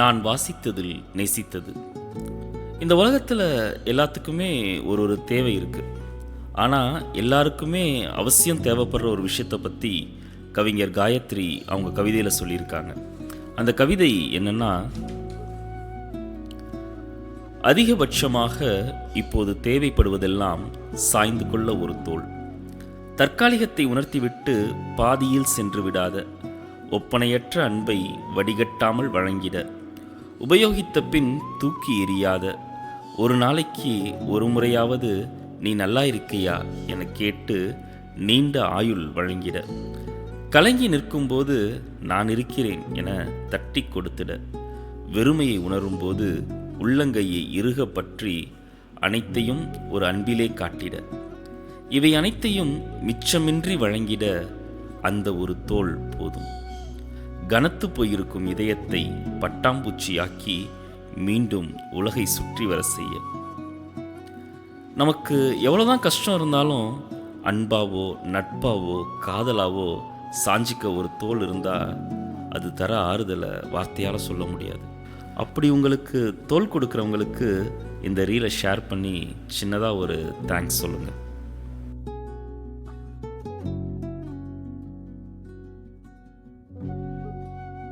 நான் வாசித்ததில் நேசித்தது. இந்த உலகத்தில் எல்லாத்துக்குமே ஒரு ஒரு தேவை இருக்குது ஆனால் எல்லாருக்குமே அவசியம் தேவைப்படுற ஒரு விஷயத்தை பற்றி கவிஞர் காயத்ரி அவங்க கவிதையில் சொல்லியிருக்காங்க. அந்த கவிதை என்னன்னா அதிகபட்சமாக இப்போது தேவைப்படுவதெல்லாம் சாய்ந்து கொள்ள ஒரு தோல். தற்காலிகத்தை உணர்த்திவிட்டு பாதியில் சென்று விடாத ஒப்பனையற்ற அன்பை வடிகட்டாமல் வழங்கிட. உபயோகித்த பின் தூக்கி எறியாத. ஒரு நாளைக்கு ஒரு முறையாவது நீ நல்லா இருக்கியா என கேட்டு நீண்ட ஆயுள் வழங்கிட. கலங்கி நிற்கும்போது நான் இருக்கிறேன் என தட்டி கொடுத்திட. வெறுமையை உணரும்போது உள்ளங்கையை இறுக பற்றி அனைத்தையும் ஒரு அன்பிலே காட்டிட. இவை அனைத்தையும் மிச்சமின்றி வழங்கிட அந்த ஒரு தோல் போதும். கனத்து போயிருக்கும் இதயத்தை பட்டாம்பூச்சியாக்கி மீண்டும் உலகை சுற்றி வர செய்ய. நமக்கு எவ்வளோதான் கஷ்டம் இருந்தாலும் அன்பாவோ நட்பாவோ காதலாவோ சாஞ்சிக்க ஒரு தோல் இருந்தால் அது தர ஆறுதலை வார்த்தையால் சொல்ல முடியாது. அப்படி உங்களுக்கு தோல் கொடுக்குறவங்களுக்கு இந்த ரீலை ஷேர் பண்ணி சின்னதாக ஒரு தேங்க்ஸ் சொல்லுங்கள்